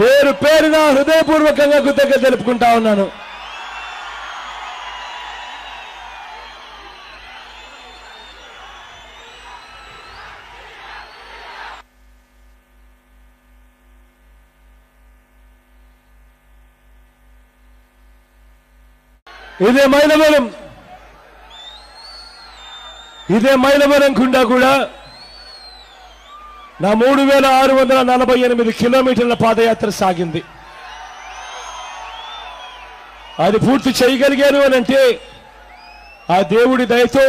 పేరు పేరున హృదయపూర్వకంగా కృతజ్ఞత తెలుపుకుంటా ఉన్నాను. ఇదే మైలవరం. ఇదే మైలవరం కుండా కూడా నా మూడు వేల ఆరు వందల నలభై ఎనిమిది కిలోమీటర్ల పాదయాత్ర సాగింది. అది పూర్తి చేయగలిగాను అని అంటే ఆ దేవుడి దయతో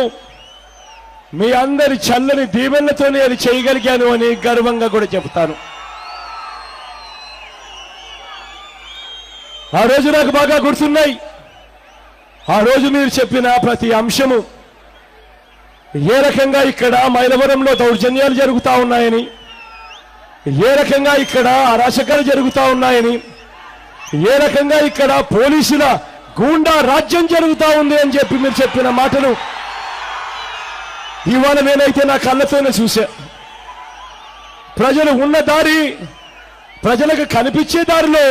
మీ అందరి చల్లని దీవెనలతోనే అది చేయగలిగాను అని గర్వంగా కూడా చెబుతాను. ఆ రోజు నాకు బాగా గుర్తున్నాయి. ఆ రోజు మీరు చెప్పిన ప్రతి అంశము ఏ రకంగా ఇక్కడ మైలవరంలో దౌర్జన్యాలు జరుగుతా ఉన్నాయని ఏ రకంగా ఇక్కడ అరాచకాలు జరుగుతూ ఉన్నాయని ఏ రకంగా ఇక్కడ పోలీసుల గూండా రాజ్యం జరుగుతూ ఉంది అని చెప్పి మీరు చెప్పిన మాటలు ఇవాళ నేనైతే నా కళ్ళతోనే చూశా. ప్రజలు ఉన్న దారి ప్రజలకు కనిపించే దారిలో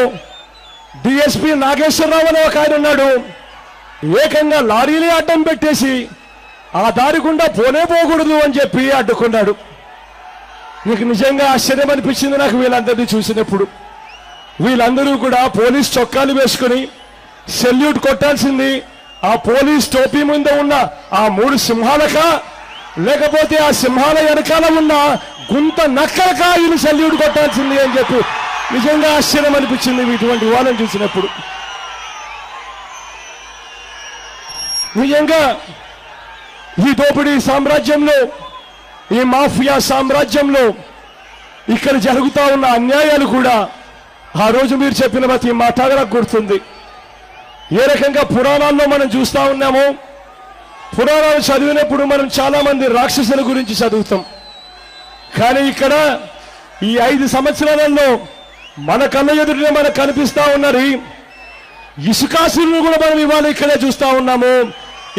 డిఎస్పి నాగేశ్వరరావు అనే ఒక ఆయన ఉన్నాడు. ఏకంగా లారీలే అడ్డం పెట్టేసి ఆ దారి గుండా పోనే పోకూడదు అని చెప్పి అడ్డుకున్నాడు. మీకు నిజంగా ఆశ్చర్యం అనిపించింది నాకు వీళ్ళందరినీ చూసినప్పుడు. వీళ్ళందరూ కూడా పోలీస్ చొక్కాలు వేసుకుని సెల్యూట్ కొట్టాల్సింది ఆ పోలీస్ టోపీ ముందు ఉన్న ఆ మూడు సింహాలక లేకపోతే ఆ సింహాల వెనకాల ఉన్న గుంత నక్కలక వీళ్ళు సెల్యూట్ కొట్టాల్సింది అని చెప్పి నిజంగా ఆశ్చర్యం అనిపించింది ఇటువంటి వాళ్ళని చూసినప్పుడు. నిజంగా ఈ దోపిడీ సామ్రాజ్యంలో ఈ మాఫియా సామ్రాజ్యంలో ఇక్కడ జరుగుతూ ఉన్న అన్యాయాలు కూడా ఆ రోజు మీరు చెప్పిన ప్రతి మాట నాకు గుర్తుంది. ఏ రకంగా పురాణాల్లో మనం చూస్తూ ఉన్నామో పురాణాలు చదివినప్పుడు మనం చాలా మంది రాక్షసుల గురించి చదువుతాం. కానీ ఇక్కడ ఈ ఐదు సంవత్సరాలలో మన కళ్ళ ఎదురునే మనకు కనిపిస్తూ ఉన్నది ఇసుకాసులను కూడా మనం ఇవాళ ఇక్కడే చూస్తూ ఉన్నాము.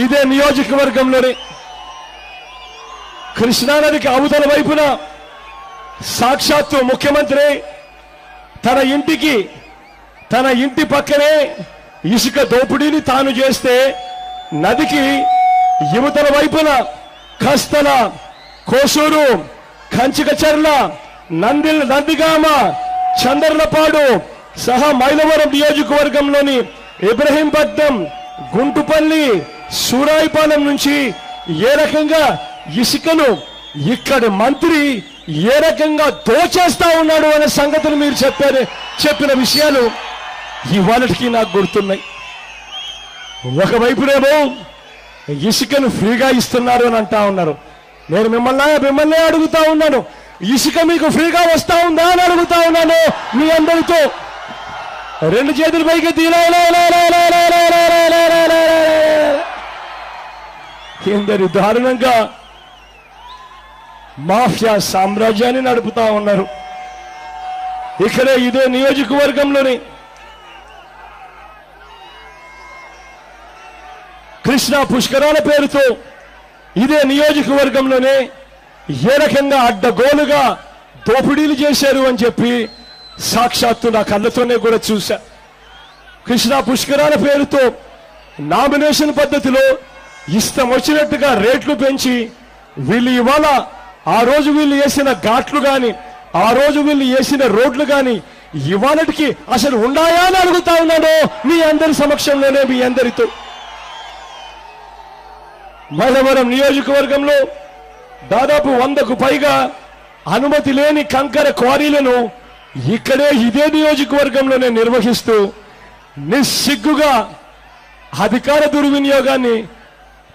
ఇదే నియోజకవర్గంలోనే కృష్ణానదికి అవతల వైపున సాక్షాత్తు ముఖ్యమంత్రి తన ఇంటికి తన ఇంటి పక్కనే ఇసుక దోపిడీని తాను చేస్తే నదికి యువతల వైపున కస్తల కోసూరు కంచికచర్ల నంది నందిగామ చందర్లపాడు సహా మైలవరం నియోజకవర్గంలోని ఇబ్రహీంపట్నం గుంటుపల్లి సూరాయిపాలెం నుంచి ఏ రకంగా ఇసుకను ఇక్కడి మంత్రి ఏ రకంగా దోచేస్తా ఉన్నాడు అనే సంగతులు మీరు చెప్పారు చెప్పిన విషయాలు ఇవాళకి నాకు గుర్తున్నాయి ఒకవైపునేమో ఇసుకను ఫ్రీగా ఇస్తున్నారు అని అంటా ఉన్నారు నేను మిమ్మల్ని మిమ్మల్ని అడుగుతా ఉన్నాను ఇసుక మీకు ఫ్రీగా వస్తా ఉందా అని అడుగుతా ఉన్నాను మీ అందరితో రెండు చేతుల పైకి తీలా ఎందరి దారుణంగా మాఫియా సామ్రాజ్యాన్ని నడుపుతా ఉన్నారు. ఇక్కడే ఇదే నియోజకవర్గంలోని కృష్ణా పుష్కరాల పేరుతో ఇదే నియోజకవర్గంలోనే ఏ రకంగా అడ్డగోలుగా దోపిడీలు చేశారు అని చెప్పి సాక్షాత్తు నా కళ్ళతోనే కూడా చూశా. కృష్ణా పుష్కరాల పేరుతో నామినేషన్ పద్ధతిలో ఇష్టం వచ్చినట్టుగా రేట్లు పెంచి వీళ్ళు ఇవాళ ఆ రోజు వీళ్ళు వేసిన ఘాట్లు కానీ ఆ రోజు వీళ్ళు వేసిన రోడ్లు కానీ ఇవాళకి అసలు ఉన్నాయా అని అడుగుతా ఉన్నాను మీ అందరి సమక్షంలోనే మీ అందరితో. మైలవరం నియోజకవర్గంలో దాదాపు వందకు పైగా అనుమతి లేని కంకర క్వారీలను ఇక్కడే ఇదే నియోజకవర్గంలోనే నిర్వహిస్తూ నిస్సిగ్గుగా అధికార దుర్వినియోగాన్ని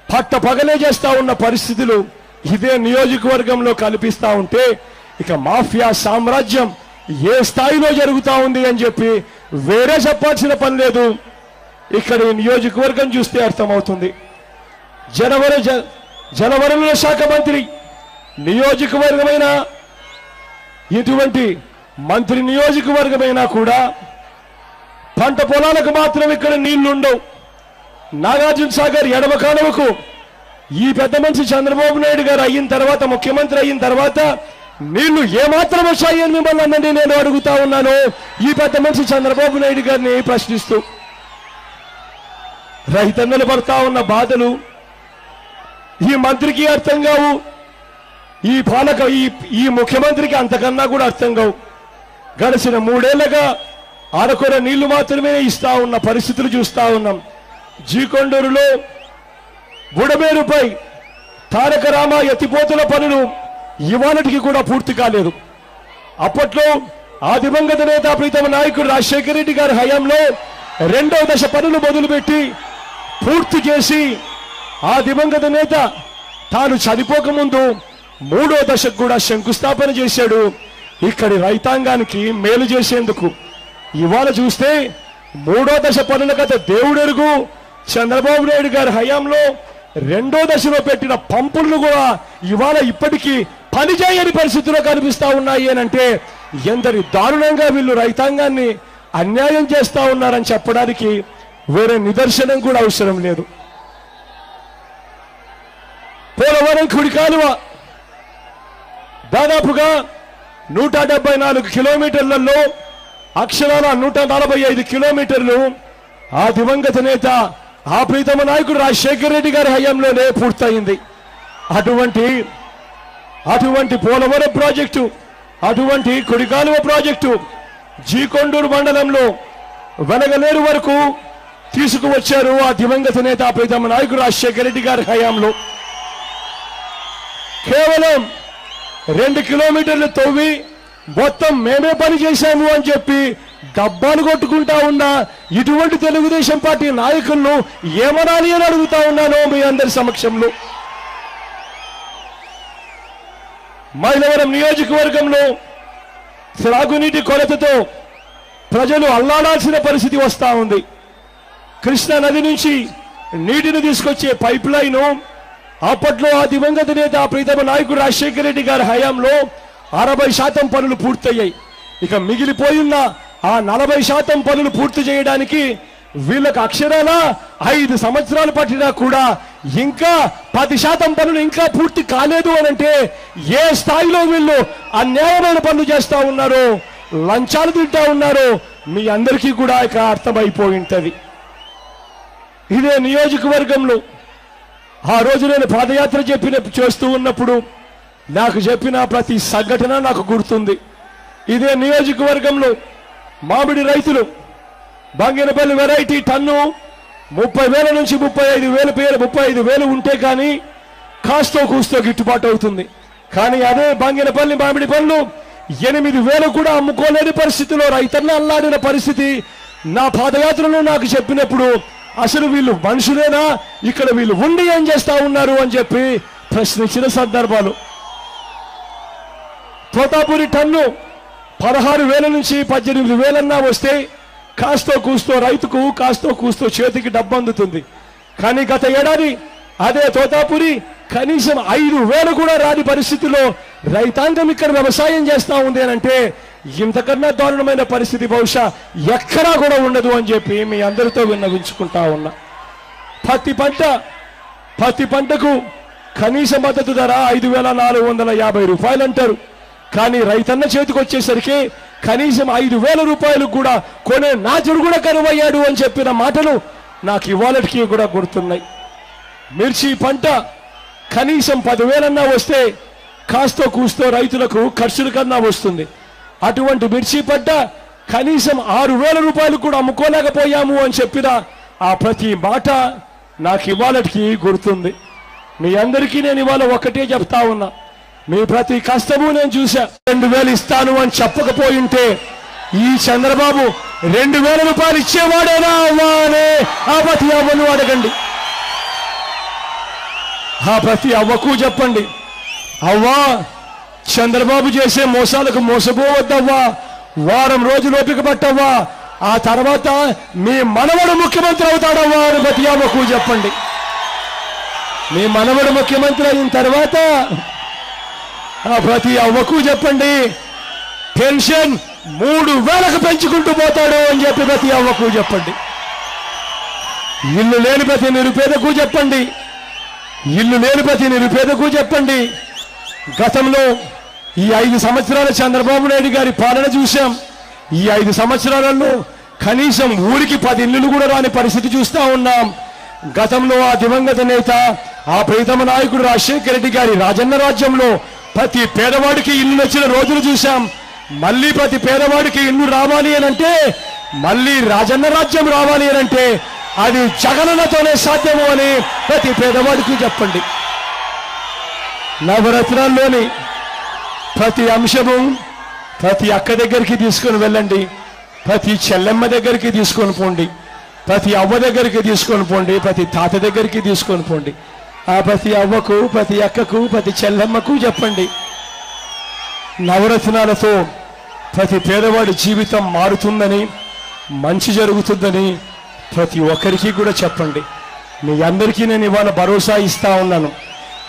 పట్ట పగలే చేస్తా ఉన్న పరిస్థితులు ఇదే నియోజకవర్గంలో కల్పిస్తా ఉంటే ఇక మాఫియా సామ్రాజ్యం ఏ స్థాయిలో జరుగుతా ఉంది అని చెప్పి వేరే చెప్పాల్సిన పని లేదు. ఇక్కడ ఈ నియోజకవర్గం చూస్తే అర్థమవుతుంది. జనవరి జ- శాఖ మంత్రి నియోజకవర్గమైన ఇటువంటి మంత్రి నియోజకవర్గమైనా కూడా పంట పొలాలకు మాత్రం ఇక్కడ నీళ్ళుండవు. నాగార్జున సాగర్ ఎడమ కానవకు ఈ పెద్ద మనిషి చంద్రబాబు నాయుడు గారు అయిన తర్వాత ముఖ్యమంత్రి అయిన తర్వాత నీళ్ళు ఏమాత్రం వచ్చాయని మిమ్మల్ని అన్నది నేను అడుగుతా ఉన్నాను. ఈ పెద్ద మనిషి చంద్రబాబు నాయుడు గారిని ప్రశ్నిస్తూ రైతన్నలు పడతా ఉన్న బాధలు ఈ మంత్రికి అర్థం కావు. ఈ పాలక ఈ ఈ ముఖ్యమంత్రికి అంతకన్నా కూడా అర్థం కావు. గడిచిన మూడేళ్ళుగా ఆడకూర నీళ్ళు మాత్రమే ఇస్తా ఉన్న పరిస్థితులు చూస్తా ఉన్నాం. జీకొండూరులో బుడమేరుపై తారక రామ ఎత్తిపోతుల పనులు ఇవాళటికి కూడా పూర్తి కాలేదు. అప్పట్లో ఆ దివంగత నేత ప్రీతమ నాయకుడు రాజశేఖర రెడ్డి గారి హయాంలో రెండవ దశ పనులు మొదలుపెట్టి పూర్తి చేసి ఆ దివంగత నేత తాను చనిపోకముందు మూడో దశకు కూడా శంకుస్థాపన చేశాడు. ఇక్కడి రైతాంగానికి మేలు చేసేందుకు ఇవాళ చూస్తే మూడో దశ పనుల కథ దేవుడెరుగు చంద్రబాబు నాయుడు గారి హయాంలో రెండో దశలో పెట్టిన పంపులను కూడా ఇవాళ ఇప్పటికీ పనిచేయని పరిస్థితుల్లో కనిపిస్తా ఉన్నాయి అని అంటే ఎందరి దారుణంగా వీళ్ళు రైతాంగాన్ని అన్యాయం చేస్తా ఉన్నారని చెప్పడానికి వేరే నిదర్శనం కూడా అవసరం లేదు. పోలవరం కుడి కాలువ దాదాపుగా నూట డెబ్బై నాలుగు కిలోమీటర్లలో అక్షరాల నూట నలభై ఐదు కిలోమీటర్లు ఆ దివంగత నేత ఆ ప్రీతమ నాయకుడు రాజశేఖర్ రెడ్డి గారి హయాంలోనే పూర్తయింది. అటువంటి అటువంటి పోలవరం ప్రాజెక్టు అటువంటి కుడికాలువ ప్రాజెక్టు జీకొండూరు మండలంలో వెనగలేరు వరకు తీసుకువచ్చారు ఆ దివంగత నేత ప్రీతమ నాయకుడు రాజశేఖర రెడ్డి గారి హయాంలో. కేవలం రెండు కిలోమీటర్లు తవ్వి మొత్తం మేమే పని చేశాము అని చెప్పి డబ్బాలు కొట్టుకుంటా ఉన్న ఇటువంటి తెలుగుదేశం పార్టీ నాయకులను ఏమనాలి అని అడుగుతా ఉన్నాను మీ అందరి సమక్షంలో. మైలవరం నియోజకవర్గంలో త్రాగునీటి కొరతతో ప్రజలు అల్లాడాల్సిన పరిస్థితి వస్తూ ఉంది. కృష్ణా నది నుంచి నీటిని తీసుకొచ్చే పైప్ లైను అప్పట్లో ఆ దివంగత నేత ప్రీతమ నాయకుడు రాజశేఖర రెడ్డి గారి హయాంలో అరవై శాతం పనులు పూర్తయ్యాయి. ఇక మిగిలిపోయిన ఆ నలభై శాతం పనులు పూర్తి చేయడానికి వీళ్ళకు అక్షరాల ఐదు సంవత్సరాలు పట్టినా కూడా ఇంకా పది శాతం పనులు ఇంకా పూర్తి కాలేదు అని అంటే ఏ స్థాయిలో వీళ్ళు అన్యాయమైన పనులు చేస్తూ ఉన్నారో లంచాలు తింటా ఉన్నారో మీ అందరికీ కూడా ఇక అర్థమైపోయి ఉంటుంది. ఇదే నియోజకవర్గంలో ఆ రోజు నేను పాదయాత్ర చెప్పిన చేస్తూ ఉన్నప్పుడు నాకు చెప్పిన ప్రతి సంఘటన నాకు గుర్తుంది. ఇదే నియోజకవర్గంలో మామిడి రైతులు బంగినపల్లి వెరైటీ టన్ను ముప్పై వేల నుంచి ముప్పై ఐదు వేల పేరు ముప్పై ఐదు వేలు ఉంటే కానీ కాస్తో కూస్తో గిట్టుబాటు అవుతుంది. కానీ అదే బంగినపల్లి మామిడి పళ్ళు ఎనిమిది వేలు కూడా అమ్ముకోలేని పరిస్థితిలో రైతన్న అల్లాడిన పరిస్థితి నా పాదయాత్రలో నాకు చెప్పినప్పుడు అసలు వీళ్ళు మనుషులేనా? ఇక్కడ వీళ్ళు ఉండి ఏం చేస్తా ఉన్నారు అని చెప్పి ప్రశ్నించిన సందర్భాలు. తోతాపూరి టన్ను పదహారు వేల నుంచి పద్దెనిమిది వేలన్నా వస్తే కాస్తో కూస్తో రైతుకు కాస్తో కూస్తో చేతికి డబ్బు అందుతుంది కానీ గత ఏడాది అదే తోతాపురి కనీసం ఐదు వేలు కూడా రాని పరిస్థితిలో రైతాంగం ఇక్కడ వ్యవసాయం చేస్తా ఉంది అని అంటే ఇంతకన్నా దారుణమైన పరిస్థితి బహుశా ఎక్కడా కూడా ఉండదు అని చెప్పి మీ అందరితో విన్నవించుకుంటా ఉన్నా. పత్తి పంట పత్తి పంటకు కనీస మద్దతు ధర ఐదు వేల నాలుగు వందల యాభై రూపాయలు అంటారు కానీ రైతన్న చేతికి వచ్చేసరికి కనీసం ఐదు వేల రూపాయలు కూడా కొనే నాచుడు కూడా కరువయ్యాడు అని చెప్పిన మాటలు నాకు ఇవాళకి కూడా గుర్తున్నాయి. మిర్చి పంట కనీసం పదివేలన్నా వస్తే కాస్తో కూస్తో రైతులకు ఖర్చుల కన్నా వస్తుంది. అటువంటి మిర్చి పంట కనీసం ఆరు వేల రూపాయలు కూడా అమ్ముకోలేకపోయాము అని చెప్పిన ఆ ప్రతి మాట నాకు ఇవాళకి గుర్తుంది. మీ అందరికీ నేను ఇవాళ ఒకటే చెప్తా ఉన్నా. మీ ప్రతి కష్టము నేను చూసా రెండు వేలు ఇస్తాను అని చెప్పకపోయింటే ఈ చంద్రబాబు రెండు వేల రూపాయలు ఇచ్చేవాడేనా అవ్వా అనే ఆ ప్రతి అవ్వను అడగండి. ఆ ప్రతి అవ్వకు చెప్పండి. అవ్వా చంద్రబాబు చేసే మోసాలకు మోసపోవద్దవ్వా. వారం రోజులు ఓపిక పట్టవ్వా. ఆ తర్వాత మీ మనవడు ముఖ్యమంత్రి అవుతాడవ్వా అని ప్రతి అవ్వకు చెప్పండి. మీ మనవడు ముఖ్యమంత్రి అయిన తర్వాత ప్రతి అవ్వకు చెప్పండి. పెన్షన్ మూడు వేలకు పెంచుకుంటూ పోతాడు అని చెప్పి ప్రతి అవ్వకు చెప్పండి. ఇల్లు లేని ప్రతి నిరుపేదకు చెప్పండి. ఇల్లు లేని ప్రతి నిరుపేదకు చెప్పండి. గతంలో ఈ ఐదు సంవత్సరాల చంద్రబాబు నాయుడు గారి పాలన చూశాం. ఈ ఐదు సంవత్సరాలలో కనీసం ఊరికి పది ఇల్లులు కూడా రాని పరిస్థితి చూస్తా ఉన్నాం. గతంలో ఆ దివంగత నేత ఆ ప్రీతమ నాయకుడు రాజశేఖర రెడ్డి గారి రాజన్న రాజ్యంలో ప్రతి పేదవాడికి ఇల్లు వచ్చిన రోజులు చూశాం. మళ్ళీ ప్రతి పేదవాడికి ఇల్లు రావాలి అని అంటే మళ్ళీ రాజన్న రాజ్యం రావాలి అని అంటే అది జగనన్నతోనే సాధ్యము అని ప్రతి పేదవాడికి చెప్పండి. నవరత్నాల్లోని ప్రతి అంశము ప్రతి అక్క దగ్గరికి తీసుకొని వెళ్ళండి. ప్రతి చెల్లెమ్మ దగ్గరికి తీసుకొని పోండి. ప్రతి అవ్వ దగ్గరికి తీసుకొని పోండి. ప్రతి తాత దగ్గరికి తీసుకొని పోండి. ఆ ప్రతి అవ్వకు ప్రతి అక్కకు ప్రతి చెల్లమ్మకు చెప్పండి. నవరత్నాలతో ప్రతి పేదవాడి జీవితం మారుతుందని మంచి జరుగుతుందని ప్రతి ఒక్కరికి కూడా చెప్పండి. మీ అందరికీ నేను ఇవాళ భరోసా ఇస్తా ఉన్నాను.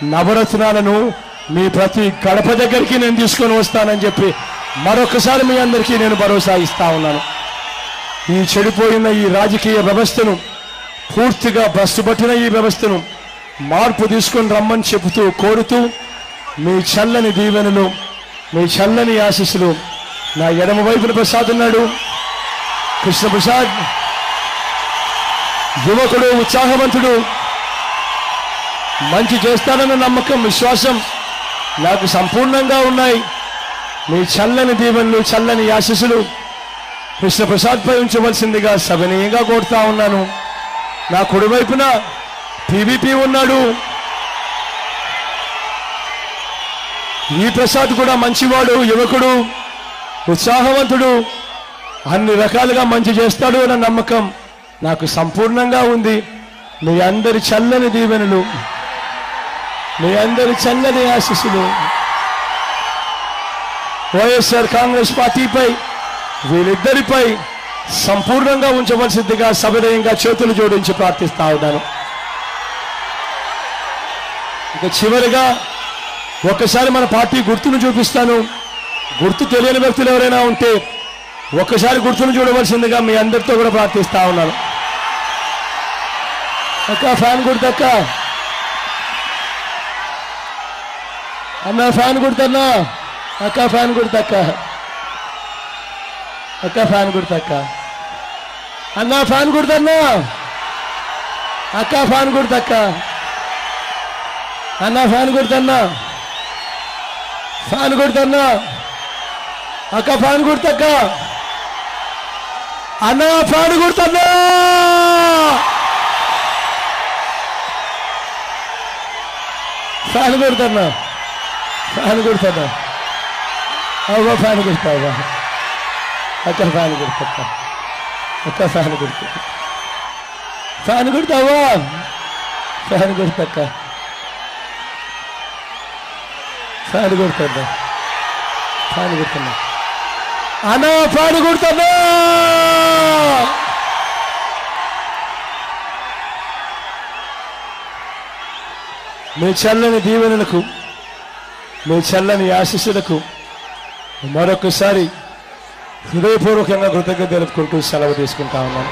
నవరత్నాలను మీ ప్రతి గడప దగ్గరికి నేను తీసుకొని వస్తానని చెప్పి మరొకసారి మీ అందరికీ నేను భరోసా ఇస్తా ఉన్నాను. ఈ చెడిపోయిన ఈ రాజకీయ వ్యవస్థను పూర్తిగా భ్రష్టుపట్టిన ఈ వ్యవస్థను మార్పు తీసుకొని రమ్మని చెబుతూ కోరుతూ మీ చల్లని దీవెనలు మీ చల్లని ఆశీస్సులు నా ఎడమ వైపున ప్రసాద్ ఉన్నాడు కృష్ణ ప్రసాద్ యువకుడు ఉత్సాహవంతుడు మంచి చేస్తానన్న నమ్మకం విశ్వాసం నాకు సంపూర్ణంగా ఉన్నాయి. మీ చల్లని దీవెనలు చల్లని ఆశీస్సులు కృష్ణ ప్రసాద్ పై ఉంచవలసిందిగా సవినయంగా కోరుతా ఉన్నాను. నా కుడివైపున టీవీపీ ఉన్నాడు. ఈ ప్రసాద్ కూడా మంచివాడు యువకుడు ఉత్సాహవంతుడు. అన్ని రకాలుగా మంచి చేస్తాడు అన్న నమ్మకం నాకు సంపూర్ణంగా ఉంది. మీ అందరి చల్లని దీవెనలు మీ అందరి చల్లని ఆశీస్సులు. వైఎస్ఆర్ కాంగ్రెస్ పార్టీపై వీళ్ళిద్దరిపై సంపూర్ణంగా ఉంచవలసిందిగా సవినయంగా చేతులు జోడించి ప్రార్థిస్తా ఉన్నాను. చివరిగా ఒక్కసారి మన పార్టీ గుర్తును చూపిస్తాను. గుర్తు తెలియని వ్యక్తులు ఎవరైనా ఉంటే ఒక్కసారి గుర్తును చూడవలసిందిగా మీ అందరితో కూడా ప్రార్థిస్తా ఉన్నాను. అక్క ఫ్యాన్ గుర్తక్క అన్న ఫ్యాన్ గుర్తన్నా అక్క ఫ్యాన్ గుర్తక్క అక్క. ఫ్యాన్ గుర్తక్క అన్న ఫ్యాన్ గుర్తన్నా అక్క ఫ్యాన్ గుర్తక్క అన్న ఫ్యాన్ గుర్తన్నా. ఫ్యాన్ గుర్తన్నా. అక్క ఫ్యాన్ గుర్తక్క. అన్న ఫ్యాన్ గుర్తన్నా. ఫ్యాన్ కొడుతున్నా ఫ్యాన్ కొడుతున్నా అవ్వ ఫ్యాన్ కొడతావా అక్క ఫ్యాన్ కొడుతా అక్క. ఫ్యాన్ కొడుతా ఫ్యాన్ కొడతావా ఫ్యాన్ కొడతక్క ఫ్యాన్ కొడుతుందా ఫ్యాన్ కొడుతున్నా. అన్న ఫ్యాన్ కొడుతున్నా! మీ చల్లని దీవెనలకు మీ చల్లని ఆశీస్సులకు మరొకసారి హృదయపూర్వకంగా కృతజ్ఞత తెలుపుకుంటూ సెలవు తీసుకుంటా ఉన్నాను.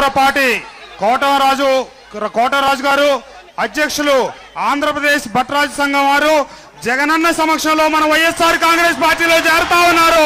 కూరపాటి కోటరాజు కోటరాజు గారు అధ్యక్షులు ఆంధ్రప్రదేశ్ భట్రాజు సంఘం వారు జగనన్న సమక్షంలో మన వైఎస్ఆర్ కాంగ్రెస్ పార్టీలో చేరుతా ఉన్నారు.